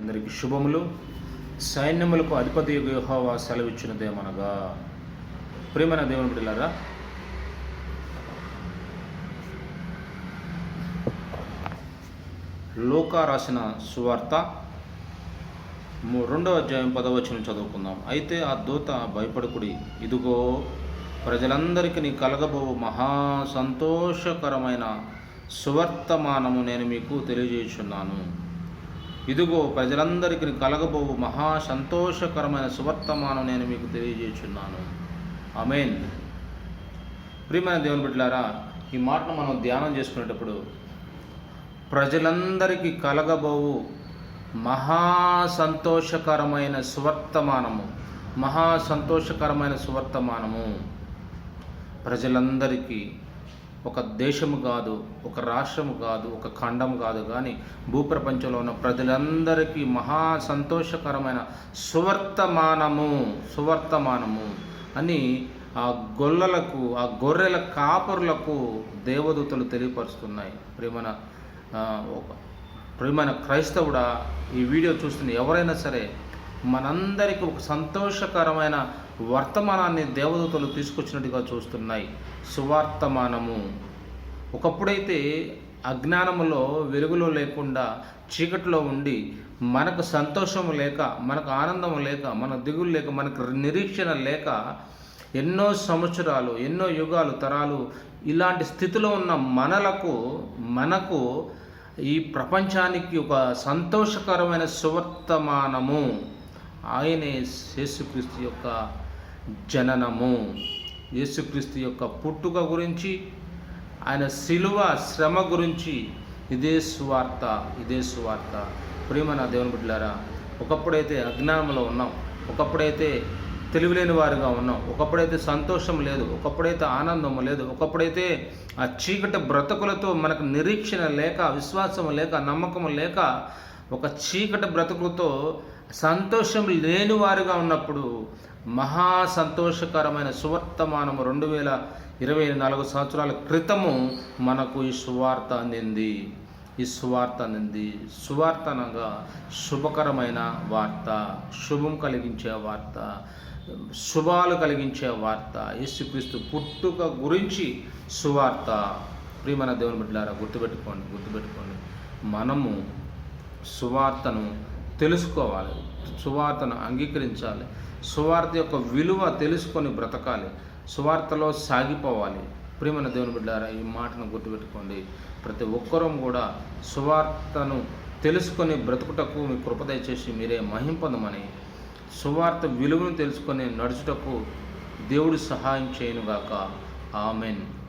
అందరికీ శుభములు. సైన్యములకు అధిపతి యెహోవా సెలవిచ్చినదేమనగా ప్రేమైన దేవుని బిడ్డలారా లోకా రాసిన సువార్త రెండవ అధ్యాయం పదవచనం చదువుకుందాం. అయితే ఆ దూత భయపడకుడి ఇదిగో ప్రజలందరికీ నీ కలగబో మహా సంతోషకరమైన సువర్తమానము నేను మీకు తెలియజేస్తున్నాను ఇదిగో ప్రజలందరికీ కలగబోవు మహా సంతోషకరమైన సువర్తమానం నేను మీకు తెలియజేస్తున్నాను అమేన్ ప్రియమైన దేవుని బిడ్డలారా ఈ మాటను మనం ధ్యానం చేసుకునేటప్పుడు ప్రజలందరికీ కలగబోవు మహా సంతోషకరమైన సువర్తమానము. మహా సంతోషకరమైన సువర్తమానము. ప్రజలందరికీ ఒక దేశము కాదు ఒక రాష్ట్రము కాదు ఒక ఖండం కాదు. కానీ భూప్రపంచంలో ఉన్న ప్రజలందరికీ మహా సంతోషకరమైన సువర్తమానము సువర్తమానము అని ఆ గొల్లలకు ఆ గొర్రెల కాపరులకు దేవదూతలు తెలియపరుస్తున్నాయి. ప్రేమన ఆ, ఒక ప్రియమైన క్రైస్తవుడా ఈ వీడియో చూస్తున్న ఎవరైనా సరే మనందరికీ ఒక సంతోషకరమైన వర్తమానాన్ని దేవదూతలు తీసుకొచ్చినట్టుగా చూస్తున్నాయి. సువార్తమానము. ఒకప్పుడైతే అజ్ఞానములో వెలుగులో లేకుండా చీకటిలో ఉండి మనకు సంతోషం లేక మనకు ఆనందం లేక మన దిగులు లేక మనకు నిరీక్షణ లేక ఎన్నో సంవత్సరాలు ఎన్నో యుగాలు తరాలు ఇలాంటి స్థితిలో ఉన్న మనలకు మనకు ఈ ప్రపంచానికి ఒక సంతోషకరమైన సువర్తమానము. ఆయనే యేసుక్రీస్తు యొక్క జననము. యేసుక్రీస్తు యొక్క పుట్టుక గురించి ఆయన శిలువ శ్రమ గురించి ఇదే సువార్త ఇదే సువార్త. ప్రియమైన దేవుని బిడ్డలారా ఒకప్పుడైతే అజ్ఞానంలో ఉన్నాం ఒకప్పుడైతే తెలివిలేని వారిగా ఉన్నాం ఒకప్పుడైతే సంతోషం లేదు ఒకప్పుడైతే ఆనందం లేదు ఒకప్పుడైతే ఆ చీకటి బ్రతుకులతో మనకు నిరీక్షణ లేక విశ్వాసం లేక నమ్మకం లేక ఒక చీకటి బ్రతుకులతో సంతోషం లేనివారిగా ఉన్నప్పుడు మహా సంతోషకరమైన సువర్తమానము రెండు వేల ఇరవై నాలుగు సంవత్సరాల క్రితము మనకు ఈ సువార్త అందింది. ఈ సువార్త అందింది. సువార్త అనగా శుభకరమైన వార్త శుభం కలిగించే వార్త శుభాలు కలిగించే వార్త యేసుక్రీస్తు పుట్టుక గురించి సువార్త. ప్రియమైన దేవుని బిడ్డలారా గుర్తుపెట్టుకోండి గుర్తుపెట్టుకోండి. మనము సువార్తను తెలుసుకోవాలి. సువార్తను అంగీకరించాలి. సువార్త యొక్క విలువ తెలుసుకొని బ్రతకాలి. సువార్తలో సాగిపోవాలి. ప్రియమైన దేవుని బిడ్డారా ఈ మాటను గుర్తుపెట్టుకోండి. ప్రతి ఒక్కరూ కూడా సువార్తను తెలుసుకొని బ్రతుకుటకు మీ కృపదయ చేసి మీరే మహింపదమని సువార్త విలువను తెలుసుకొని నడుచుటకు దేవుడు సహాయం చేయనుగాక. ఆమెన్.